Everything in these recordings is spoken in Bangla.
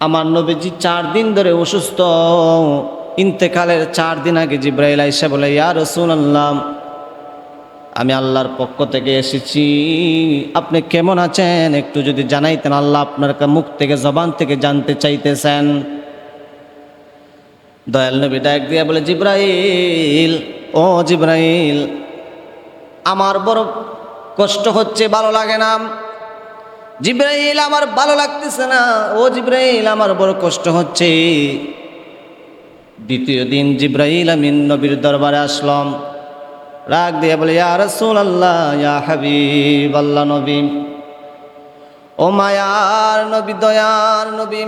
আমার নবীজি চার দিন ধরে অসুস্থ। ইন্তেকালের চার দিন আগে জিব্রাইল আইসা বলে, ইয়া রসুল আল্লাহ আমি আল্লাহর পক্ষ থেকে এসেছি। আপনি কেমন আছেন? একটু যদি জানাইতেন, আল্লাহ আপনার মুখ থেকে, জবান থেকে জানতে চাইতেছেন। দয়াল নবী ডাক দিয়া বলে, জিব্রাইল, ও জিব্রাইল, আমার বড় কষ্ট হচ্ছে, ভালো লাগে না। জিব্রাইল আমার ভালো লাগতেছে না। ও জিব্রাইল, আমার বড় কষ্ট হচ্ছে। দ্বিতীয় দিন জিব্রাইল আমিন নবীর দরবারে আসলাম। রাগ দিয়ে বলে, ইয়া রসুল আল্লাহ ইয়া হাবিব আল্লাহ নবী। ও মায়ার নবী, দয়ার নবী।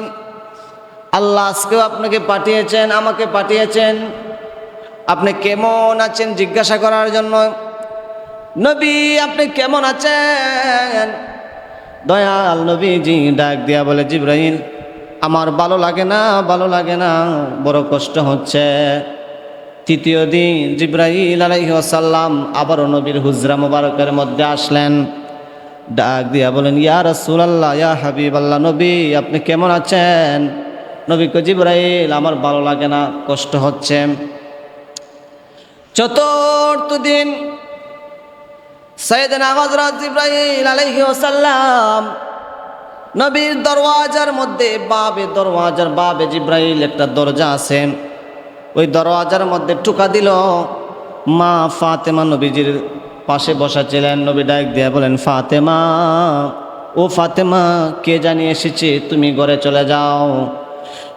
আল্লাহ আজকেও আপনাকে পাঠিয়েছেন, আমাকে পাঠিয়েছেন। আপনি কেমন আছেন জিজ্ঞাসা করার জন্য। নবী, আপনি কেমন আছেন? দয়াল নবীজি ডাক দিয়া বলে জিব্রাহিম আমার ভালো লাগে না, ভালো লাগে না, বড় কষ্ট হচ্ছে। তৃতীয় দিন জিব্রাহিল আলাইসাল্লাম আবারও নবীর হুজরা মুবারকের মধ্যে আসলেন। ডাক দিয়া বলেন, ইয়া রসুলাল্লাহ, ইয়া হাবিব আল্লাহ নবী, আপনি কেমন আছেন? নবী কো জিব্রাহিল আমার ভালো লাগে না, কষ্ট হচ্ছে। চতুর্থ দিন সৈয়দনা হযরত ইব্রাহিম আলাইহি ওয়াসাল্লাম নবীর দরওয়াজার মধ্যে বাবে দরওয়াজার বাবে জিব্রাইল একটা দরজা আছে। ওই দরওয়াজার মধ্যে টুকা দিল। মা ফাতেমা নবীজির পাশে বসা ছিলেন। নবী ডাক দিয়ে বলেন, ফাতেমা, ও ফাতেমা, কে জানি এসেছে? তুমি ঘরে চলে যাও।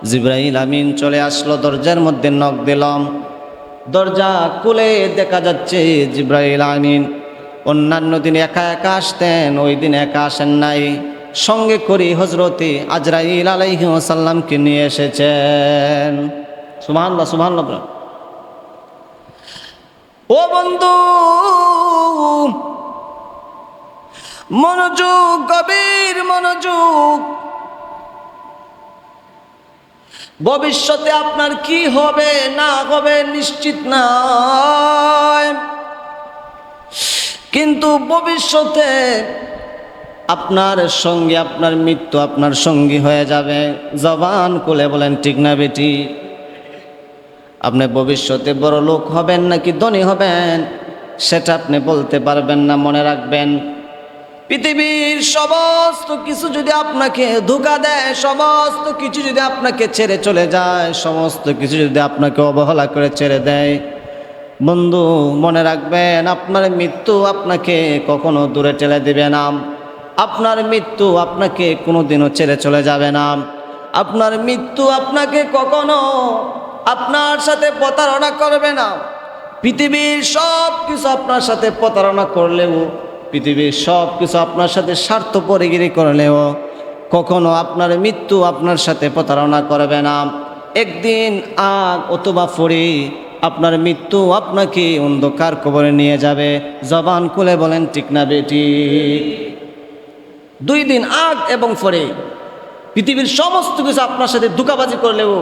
জিব্রাইল আমিন চলে আসলো, দরজার মধ্যে নখ দিলাম দরজা খুলে দেখা যাচ্ছে জিব্রাইল আমিন অন্যান্য দিন একা একা আসতেন, ওই দিন একা আসেন নাই। সঙ্গে করি হজরতে আজরাইল আলাইহি সাল্লামকে নিয়ে এসেছেন। সুবহানাল্লাহ বলেন। ও বন্ধু, মনোযোগ, গভীর মনোযোগ। ভবিষ্যতে আপনার কি হবে না হবে নিশ্চিত নয় কিন্তু ভবিষ্যতে আপনার সঙ্গে, আপনার মৃত্যু আপনার সঙ্গী হয়ে যাবে। জবান খুলে বলেন, ঠিক না বেটি? আপনি ভবিষ্যতে বড় লোক হবেন নাকি ধনী হবেন? সেটা আপনি বলতে পারবেন না, মনে রাখবেন। পৃথিবীর সমস্ত কিছু যদি আপনাকে ধোকা দেয়, সমস্ত কিছু যদি আপনাকে ছেড়ে চলে যায়, সমস্ত কিছু যদি আপনাকে অবহেলা করে ছেড়ে দেয় বন্ধু, মনে রাখবেন, আপনার মৃত্যু আপনাকে কখনো দূরে ঠেলে দেবে না। আপনার মৃত্যু আপনাকে কোনোদিনও ছেড়ে চলে যাবে না। আপনার মৃত্যু আপনাকে কখনো আপনার সাথে প্রতারণা করবে না। পৃথিবীর সব কিছু আপনার সাথে প্রতারণা করলেও, পৃথিবীর সব কিছু আপনার সাথে স্বার্থ পরিগিরি করলেও, কখনো আপনার মৃত্যু আপনার সাথে প্রতারণা করবে না। একদিন আগ অথবা ফড়ি আপনার মৃত্যু আপনাকে অন্ধকার কবরে নিয়ে যাবে। জবান খুলে বলেন, ঠিক না বেটি? দুই দিন আগ এবং ফরে পৃথিবীর সমস্ত কিছু আপনার সাথে দুকাবাজি করলেও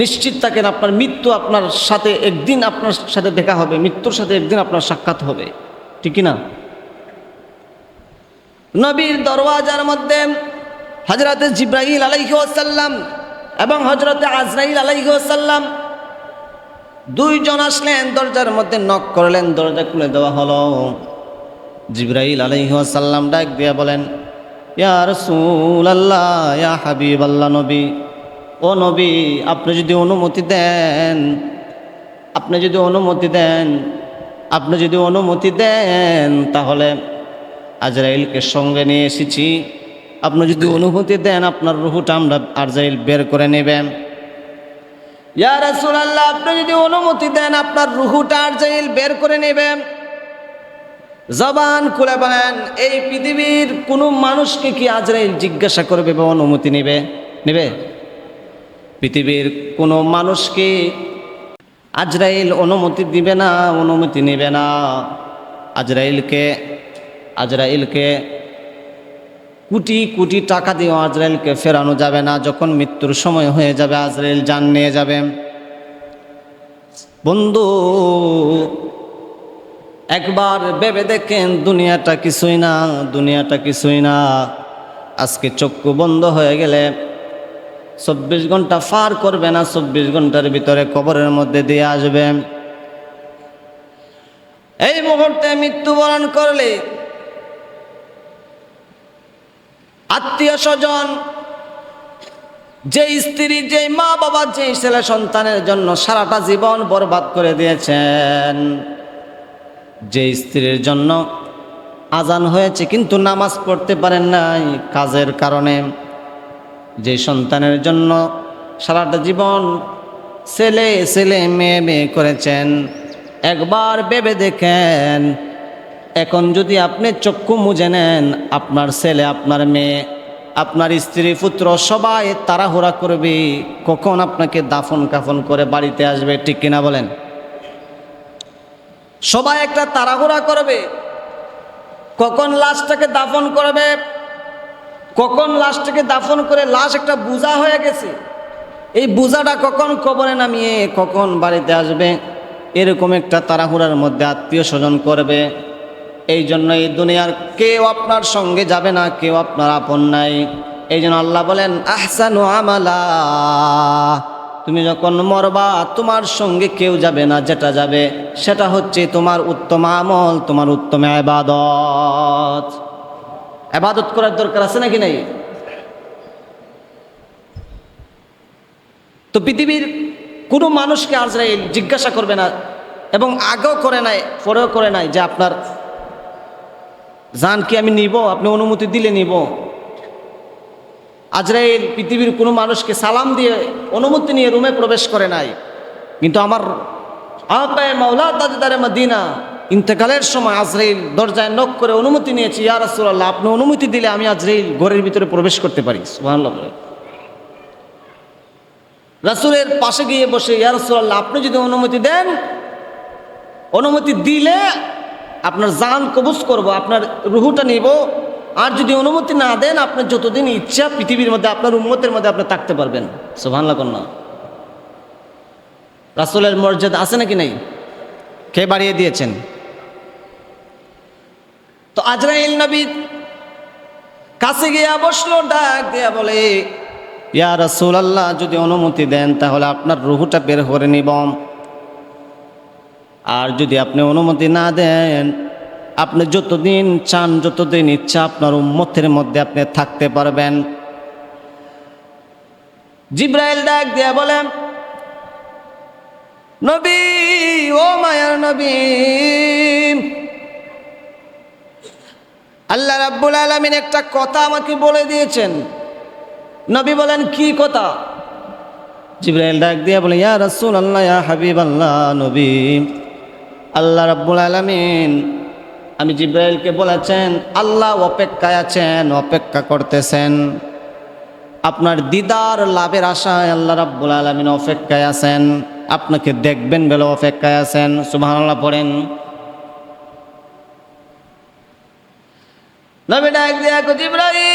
নিশ্চিত থাকেন আপনার মৃত্যু আপনার সাথে একদিন আপনার সাথে দেখা হবে, মৃত্যুর সাথে একদিন আপনার সাক্ষাৎ হবে। ঠিক না নবীর দরওয়াজার মধ্যে হজরতে জিব্রাহিল আলাইসাল্লাম এবং হজরতে আজরাইল আলাইসাল্লাম দুইজন আসলেন, দরজার মধ্যে নক করলেন, দরজা খুলে দেওয়া হলো। জিব্রাইল আলাইসাল্লাম ডাক দিয়া বলেন, ইয়া রসুল আল্লাহ ইয়া হাবিব আল্লাহ নবী, ও নবী, আপনি যদি অনুমতি দেন, আপনি যদি অনুমতি দেন, আপনি যদি অনুমতি দেন, তাহলে আজরাইলকে সঙ্গে নিয়ে এসেছি। আপনি যদি অনুমতি দেন, আপনার রুহুটা আমরা আজরাইল বের করে নেবেন। আপনি যদি অনুমতি দেন, আপনার রুহুটা আজরাইল বের করে নেবেন। জবান খুলে বলেন, এই পৃথিবীর কোনো মানুষকে কি আজরাইল জিজ্ঞাসা করবে বা অনুমতি নেবে? নেবে। পৃথিবীর কোনো মানুষকে আজরাইল অনুমতি দিবে না, অনুমতি নেবে না। আজরাইলকে আজরাইলকে কোটি কোটি টাকা দিয়েও আজরাইলকে ফেরানো যাবে না, যখন মৃত্যুর সময় হয়ে যাবে, আজরাইল জান নিয়ে যাবে। বন্ধু, একবার ভেবে দেখেন দুনিয়াটা কিছুই না, দুনিয়াটা কিছুই না। আজকে চক্ষু বন্ধ হয়ে গেলে চব্বিশ ঘণ্টা পার করবে না, চব্বিশ ঘণ্টার ভিতরে কবরের মধ্যে দিয়ে আসবে। এই মুহূর্তে মৃত্যুবরণ করলে আত্মীয় স্বজন যে স্ত্রী যে মা বাবা যে ছেলে সন্তানের জন্য সারাটা জীবন বরবাদ করে দিয়েছেন। যে স্ত্রীর জন্য আজান হয়েছে কিন্তু নামাজ পড়তে পারেন নাই কাজের কারণে যে সন্তানের জন্য সারাটা জীবন ছেলে ছেলে, মেয়ে মেয়ে করেছেন, একবার ভেবে দেখেন এখন যদি আপনি চক্ষু মুজে নেন, আপনার ছেলে, আপনার মেয়ে, আপনার স্ত্রী, পুত্র, সবাই তাড়াহুড়া করবে, কখন আপনাকে দাফন কাফন করে বাড়িতে আসবে, ঠিক কিনা বলেন? সবাই একটা তাড়াহুড়া করবে, কখন লাশটাকে দাফন করবে, কখন লাশটাকে দাফন করে লাশ একটা বোঝা হয়ে গেছে, এই বোঝাটা কখন কবরে নামিয়ে কখন বাড়িতে আসবে, এরকম একটা তাড়াহুড়ার মধ্যে আত্মীয় স্বজন করবে এই জন্য এই দুনিয়ার কেউ আপনার সঙ্গে যাবে না, কেউ আপনার আপন নাই। এই জন্য আল্লাহ বলেন, আহসানু আমালা। তুমি যখন মরবা, তোমার সঙ্গে কেউ যাবে না, যেটা যাবে, সেটা হচ্ছে তোমার উত্তম আমল, তোমার উত্তম আবাদত। আবাদত করার দরকার আছে নাকি নাই? তো পৃথিবীর কোনো মানুষকে আজরাইল জিজ্ঞাসা করবে না এবং আগেও করে নাই, পরেও করে নাই যে আপনার জান কি আমি নিব? আপনি অনুমতি দিলে নিব। আজরাইল পৃথিবীর কোনো মানুষকে সালাম দিয়ে অনুমতি নিয়ে রুমে প্রবেশ করে নাই। কিন্তু আমার আপায় মাওলা তাজদারে মদিনা, ইন্তেকালের সময় আজরাইল দরজায় নক করে অনুমতি নিয়েছি, ইয়া রাসূলুল্লাহ, আপনি অনুমতি দিলে আমি আজরাইল ঘরের ভিতরে প্রবেশ করতে পারি। সুবহানাল্লাহ বলে। রাসূলের পাশে গিয়ে বসে, ইয়া রাসূলুল্লাহ, আপনি যদি অনুমতি দেন, অনুমতি দিলে আপনার জান কবুজ করব, আপনার রুহুটা নিব। আর যদি অনুমতি না দেন আপনার যতদিন ইচ্ছা পৃথিবীর মধ্যে, আপনার উন্মতের মধ্যে আপনি থাকতে পারবেন। সোভানলা কন্যা। রাসুলের মর্যাদা আছে নাকি নেই? কে বাড়িয়ে দিয়েছেন? তো আজরাইল নবী কাছে গিয়া বসল, ডাক দিয়া বলে, ইয়া রাসূল আল্লাহ যদি অনুমতি দেন, তাহলে আপনার রুহুটা বের করে নিব। আর যদি আপনি অনুমতি না দেন, আপনি যতদিন চান, যতদিন ইচ্ছা আপনার উম্মতের মধ্যে আপনি থাকতে পারবেন। জিব্রাইল ডাক দিয়া বলেন নবী, ও মায়ার নবী, আল্লাহ রাব্বুল আলামিন একটা কথা আমাকে বলে দিয়েছেন। নবী বলেন, কি কথা? জিব্রাইল ডাক দিয়া বলে, ইয়া রাসূল আল্লাহ ইয়া হাবিব আল্লাহ নবী। আল্লাহ রাব্বুল আলামিন, আমি জিব্রাইলকে বলেছেন, আল্লাহ অপেক্ষায় আছেন, অপেক্ষা করতেছেন। আপনার দিদার লাভের আশায় আল্লাহ রাব্বুল আলামিন অপেক্ষায় আছেন। আপনাকে দেখবেন বলে অপেক্ষায় আছেন। সুবহানাল্লাহ পড়েন। নবী ডাক দিয়া জিব্রাইল,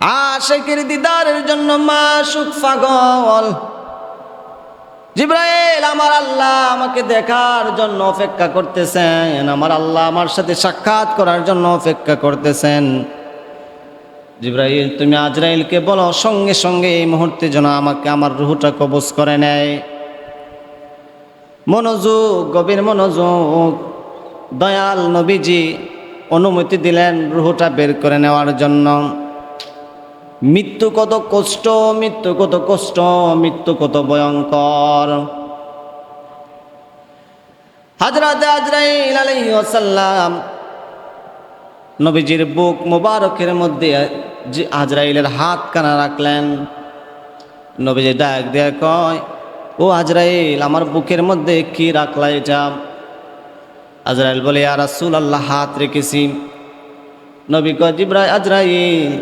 আশেকের দিদারের জন্য মা সুখ পাগল। জিব্রাইল, আমার আল্লাহ আমাকে দেখার জন্য অপেক্ষা করতেছেন। আমার আল্লাহ আমার সাথে সাক্ষাৎ করার জন্য অপেক্ষা করতেছেন। জিব্রাইল, তুমি আজরাইলকে বলো, সঙ্গে সঙ্গে এই মুহূর্তে যেন আমাকে আমার রুহুটা কবজ করে নেয়। মনোযোগ, গভীর মনোযোগ, দয়াল নবীজি অনুমতি দিলেন রুহুটা বের করে নেওয়ার জন্য। মৃত্যু কত কষ্ট, মৃত্যু কত কষ্ট, মৃত্যু কত ভয়ঙ্কর। হাজরাত আজরাইল নবীজির বুক মোবারকের মধ্যে আজরাইলের হাত কানা রাখলেন। নবীজি ডাক দিয়ে কয়, ও আজরাইল, আমার বুকের মধ্যে কি রাখলা এটা? আজরাইল বলে আর রাসূল আল্লাহ হাত রেখেছি। নবী কয় জিব্রাই আজরাইল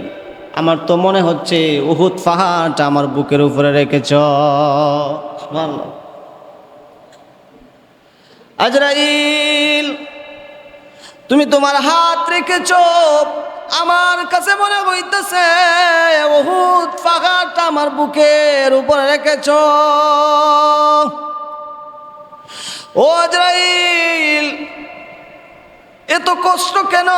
আমার তো মনে হচ্ছে উহুদ পাহাড়টা আমার বুকের উপরে রেখেছ। আজরাইল, তুমি তোমার হাত রেখেছ। আমার কাছে মনে হইতেছে বহুত পাহাড়টা আমার বুকের উপরে রেখেছ। ও আজরাইল এত কষ্ট কেন?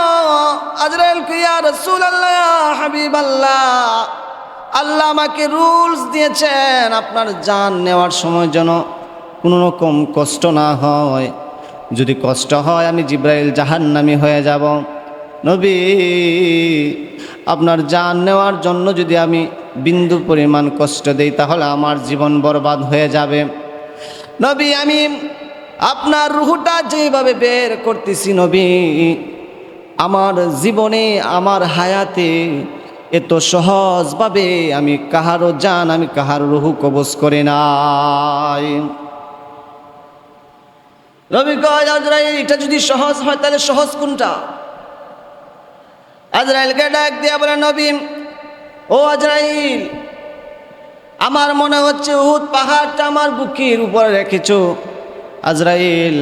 আজরাইল কিয়া রসুল আল্লাহ হাবিব আল্লাহ আল্লাহ আমাকে রুলস দিয়েছেন আপনার জান নেওয়ার সময় যেন কোনো রকম কষ্ট না হয়। যদি কষ্ট হয়, আমি জিব্রাইল জাহান্নামি হয়ে যাব। নবী, আপনার জান নেওয়ার জন্য যদি আমি বিন্দু পরিমাণ কষ্ট দেই, তাহলে আমার জীবন বরবাদ হয়ে যাবে। নবী, আমি আপনার রুহুটা যেভাবে বের করতেছি নবী, আমার জীবনে, আমার হায়াতে এত সহজভাবে আমি কাহারও জান, আমি কাহার রুহু কবজ করে নাই। রবি আজরাইল, এটা যদি সহজ হয়, তাহলে সহজ কোনটা? আজরাইলকে ডাক দিয়া বলে, নবী, ও আজরাইল, আমার মনে হচ্ছে উহুদ পাহাড়টা আমার বুকের উপরে রেখেছ। আজরাইল,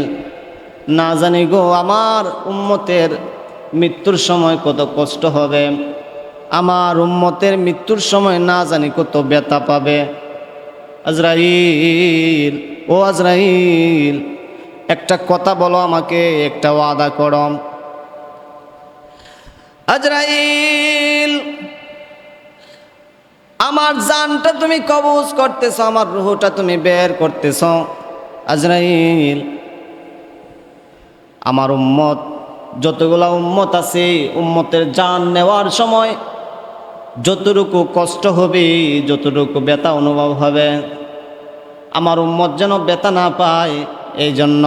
না জানি গো, আমার উম্মতের মৃত্যুর সময় কত কষ্ট হবে। আমার উম্মতের মৃত্যুর সময় না জানি কত ব্যথা পাবে। আজরাইল, ও আজরাইল, একটা কথা বলো আমাকে, একটা ওয়াদা করো। আজরাইল, আমার জানটা তুমি কবজ করতেছ, আমার রুহটা তুমি বের করতেছ। আজরাইল। আমার উম্মত, যতগুলা উম্মত আছে, উম্মতের জান নেওয়ার সময় যতটুকু কষ্ট হবে, যতটুকু ব্যথা অনুভব হবে, আমার উম্মত যেন ব্যথা না পায় এই জন্য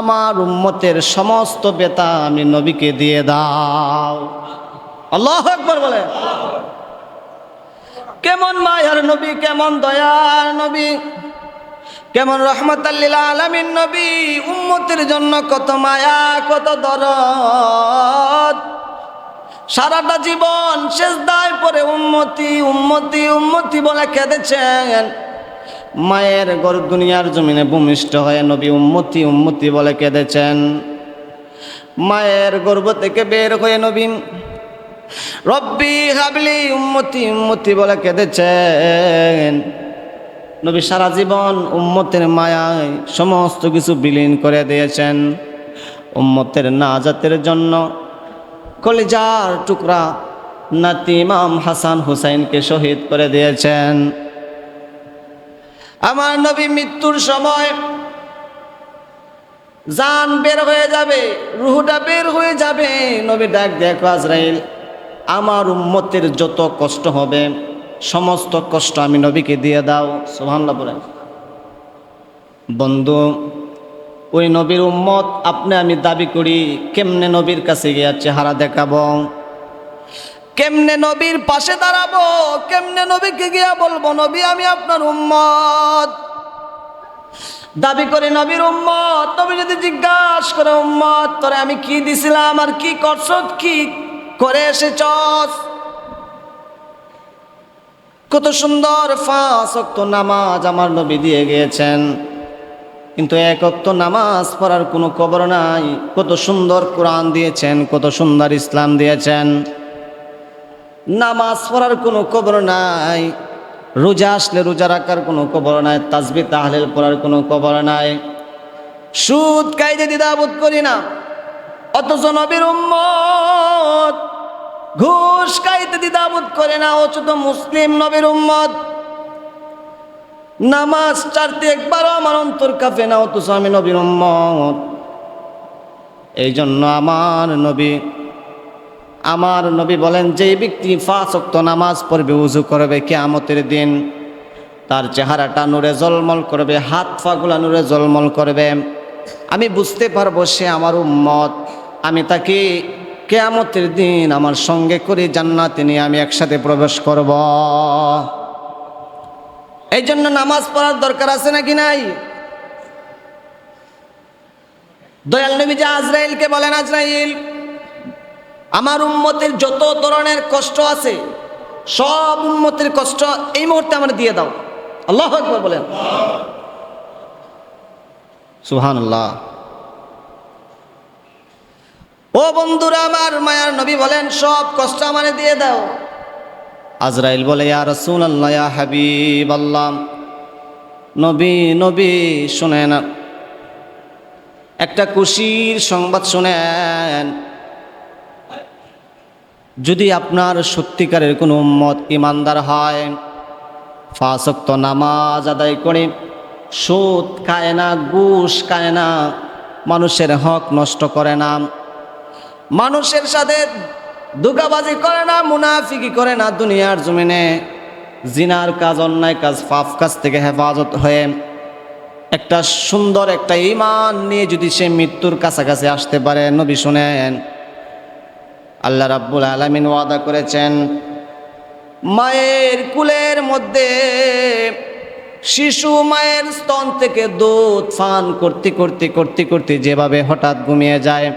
আমার উম্মতের সমস্ত ব্যথা আমি নবীকে দিয়ে দাও। আল্লাহ একবার বলে কেমন মায়ার নবী, কেমন দয়ার নবী। কেমন রহমতাল্লিল আলমিন নবী, উম্মতের জন্য কত মায়া, কত দরদ। সারাটা জীবন শেষ দায় পরে উন্মতি উন্মতি উন্মতি বলে কেঁদেছেন। মায়ের গর্ব দুনিয়ার জমিনে ভূমিষ্ঠ হয়ে নবী উম্মতি উম্মতি বলে কেঁদেছেন। মায়ের গর্ব থেকে বের হয়ে নবী, রব্বি হাবলি, উম্মতি উম্মতি বলে কেঁদেছেন। নবী সারা জীবন উম্মতের মায়ায় সমস্ত কিছু বিলীন করে দিয়েছেন। উম্মতের নাজাতের জন্য কলিজার টুকরা নাতি ইমাম হাসান হুসাইনকে শহীদ করে দিয়েছেন। আমার নবী মৃত্যুর সময় জান বের হয়ে যাবে, রুহুটা বের হয়ে যাবে। নবী ডাক দেখো আজরাইল, আমার উম্মতের যত কষ্ট হবে সমস্ত কষ্ট আমি নবীকে দিয়ে দাও সোহান্লা বন্ধু, ওই নবীর উম্মত আপনি আমি দাবি করি, কেমনে নবীর কাছে গিয়া চেহারা দেখাবো? কেমনে নবীর পাশে দাঁড়াবো? কেমনে নবীকে গিয়া বলব, নবী, আমি আপনার উম্মত দাবি করে নবীর উম্মত, নবী যদি জিজ্ঞাসা করে, উম্মত, তোরে আমি কি দিছিলাম, আর কি করছ, কি করে এসেছস? কত সুন্দর ফাঁস অক্ত নামাজ আমার নবী দিয়ে গিয়েছেন। কিন্তু এক অক্ত নামাজ পড়ার কোনো খবর নাই। কত সুন্দর কোরআন দিয়েছেন, কত সুন্দর ইসলাম দিয়েছেন। নামাজ পড়ার কোনো খবর নাই। রোজা আসলে রোজা রাখার কোনো খবর নাই। তাজবি তাহলেল পড়ার কোনো খবর নাই। সুদ কাইদে দ্বিধাবোধ করি না। অথচ নবীর উম্মত ঘুষ খাইতে দ্বিধাবোধ করে না, অথচ মুসলিম নবীর উম্মত। নামাজ চারতে একবারও আমার অন্তর কাঁপে না, অথচ আমি নবীর উম্মত। এই জন্য আমার নবী আমার নবী বলেন যে ব্যক্তি ফাঁসক্ত নামাজ পড়বে, উজু করবে, কেয়ামতের দিন তার চেহারাটা নূরে জলমল করবে, হাত ফাগুলা নূরে জলমল করবে। আমি বুঝতে পারব সে আমার উম্মত। আমি তাকে কেয়ামতের দিন আমার সঙ্গে করে জান্নাতে নিয়ে আমি একসাথে প্রবেশ করব। এই জন্য নামাজ পড়ার দরকার আছে নাকি নাই? দয়াল নবী যে আজরাইলকে বলেন, আজরাইল, আমার উম্মতের যত ধরনের কষ্ট আছে, সব উম্মতের কষ্ট এই মুহূর্তে আমার দিয়ে দাও। আল্লাহ বলেন। সুহান আল্লাহ ও বন্ধুরা, আমার মায়ার নবী বলেন, সব কষ্ট আমারে দিয়ে দাও। আজরাইল বলে, ইয়া রসুল আল্লাহ ইয়া হাবিব আল্লাহ নবী নবী শুনে না একটা খুশির সংবাদ শোনেন। যদি আপনার সত্যিকারের কোনো উম্মত ইমানদার হয় ফাসক্ত নামাজ আদায় করে, সুদ খায় না, ঘুষ খায় না, মানুষের হক নষ্ট করে না মানুষের সাথে দুকাবাজি করে না, মুনাফিকি করে না দুনিয়ার জমিনে। জিনার কাজ অন্যায় কাজ, পাপ কাজ থেকে হেফাজত হয়ে একটা সুন্দর একটা ইমান নিয়ে যদি সে মৃত্যুর কাছাকাছি আসতে পারে, নবী শুনেন, আল্লাহ রাব্বুল আলামিন ওয়াদা করেছেন, মায়ের কুলের মধ্যে শিশু মায়ের স্তন থেকে দুধ পান করতে করতে করতে করতে যেভাবে হঠাৎ ঘুমিয়ে যায়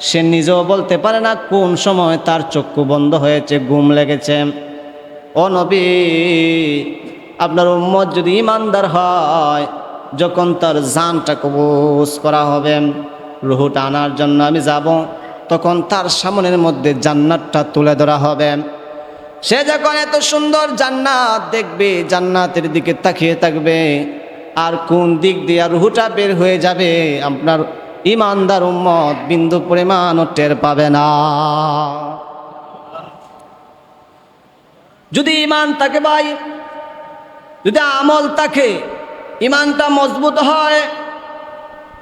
সে নিজেও বলতে পারে না কোন সময় তার চক্ষু বন্ধ হয়েছে, ঘুম লেগেছে। ও নবী, আপনার উম্মত যদি ইমানদার হয়, যখন তার জানটা কবুজ করা হবে রুহুটা আনার জন্য আমি যাব, তখন তার সামনের মধ্যে জান্নাতটা তুলে ধরা হবে। সে যখন এত সুন্দর জান্নাত দেখবে, জান্নাতের দিকে তাকিয়ে থাকবে, আর কোন দিক দিয়ে রুহুটা বের হয়ে যাবে, আপনার ইমানদার উম্মত বিন্দু পরিমাণও টের পাবে না। যদি ইমান থাকে ভাই, যদি আমল থাকে, ইমানটা মজবুত হয়,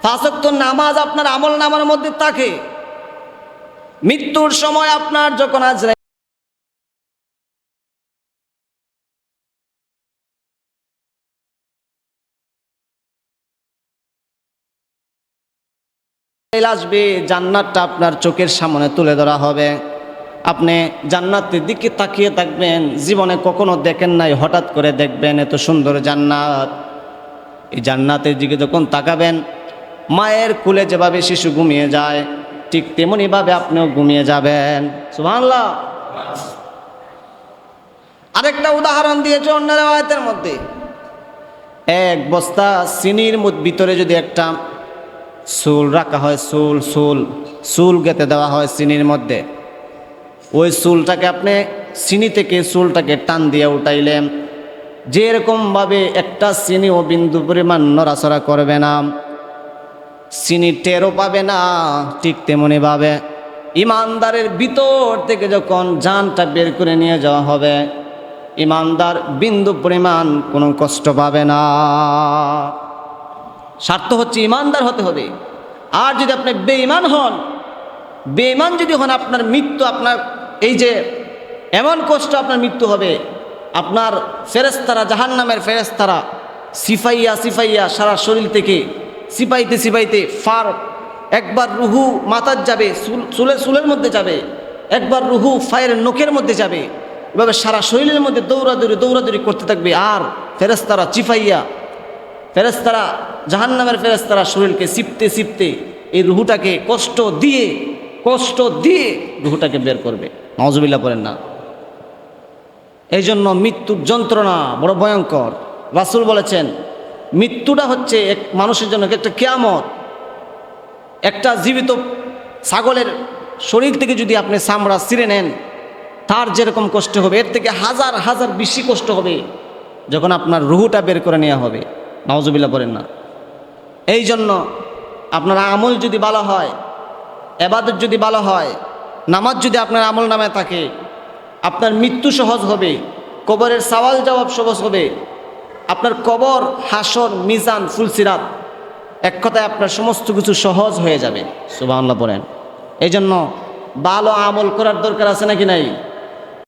ফাঁসক্ত নামাজ আপনার আমল নামার মধ্যে থাকে, মৃত্যুর সময় আপনার যখন আজরা আসবে, জান্নাতটা আপনার চোখের সামনে তুলে ধরা হবে। আপনি জান্নাতের দিকে তাকিয়ে থাকবেন, জীবনে কখনো দেখেন নাই, হঠাৎ করে দেখবেন এত সুন্দর জান্নাত। এই জান্নাতের দিকে যখন তাকাবেন, মায়ের কুলে যেভাবে শিশু ঘুমিয়ে যায়, ঠিক তেমনিভাবে আপনিও ঘুমিয়ে যাবেন। সুবহানাল্লাহ। আরেকটা উদাহরণ দিয়েছে অন্য রেওয়ায়তের মধ্যে। এক বস্তা চিনির ভিতরে যদি একটা চুল রাখা হয় চুল চুল চুল গেতে দেওয়া হয় চিনির মধ্যে। ওই চুলটাকে আপনি চিনি থেকে চুলটাকে টান দিয়ে উঠাইলেন। যেরকমভাবে একটা চিনি ও বিন্দু পরিমাণ নড়াচড়া করবে না, চিনি টেরও পাবে না, ঠিক তেমনিভাবে ইমানদারের ভিতর থেকে যখন জানটা বের করে নিয়ে যাওয়া হবে, ইমানদার বিন্দু পরিমাণ কোনো কষ্ট পাবে না। স্বার্থ হচ্ছে ইমানদার হতে হবে। আর যদি আপনি বেঈমান হন, বেঈমান যদি হন, আপনার মৃত্যু, আপনার এই যে এমন কষ্ট আপনার মৃত্যু হবে, আপনার ফেরেস্তারা জাহান নামের ফেরেস্তারা সিফাইয়া সিফাইয়া সারা শরীর থেকে সিপাইতে সিপাইতে ফার, একবার রুহু মাথার যাবে, চুল- চুলের চুলের মধ্যে যাবে, একবার রুহু ফায়ের নখের মধ্যে যাবে, এভাবে সারা শরীরের মধ্যে দৌড়াদৌড়ি দৌড়াদৌড়ি করতে থাকবে। আর ফেরেস্তারা চিফাইয়া ফেরেস্তারা জাহান্নামের ফেরেস্তারা শরীরকে সিপতে সিপতে এই রুহুটাকে কষ্ট দিয়ে কষ্ট দিয়ে রুহুটাকে বের করবে। নজবিল্লা করেন না। এই জন্য মৃত্যুর যন্ত্রণা বড় ভয়ঙ্কর। রাসুল বলেছেন, মৃত্যুটা হচ্ছে এক মানুষের জন্য একটা কেয়ামত। একটা জীবিত ছাগলের শরীর থেকে যদি আপনি চামড়া ছিঁড়ে নেন, তার যেরকম কষ্ট হবে, এর থেকে হাজার হাজার বেশি কষ্ট হবে, যখন আপনার রুহুটা বের করে নেওয়া হবে। নওয়াজবিল্লা করেন না। এই জন্য আপনার আমল যদি ভালো হয়, এবাদত যদি ভালো হয়, নামাজ যদি আপনার আমল নামে থাকে, আপনার মৃত্যু সহজ হবে, কবরের সওয়াল জবাব সহজ হবে, আপনার কবর হাসর মিজান, ফুলসিরাত, এক কথায় আপনার সমস্ত কিছু সহজ হয়ে যাবে। সুবাহ বলেন। এই জন্য ভালো আমল করার দরকার আছে নাকি নাই?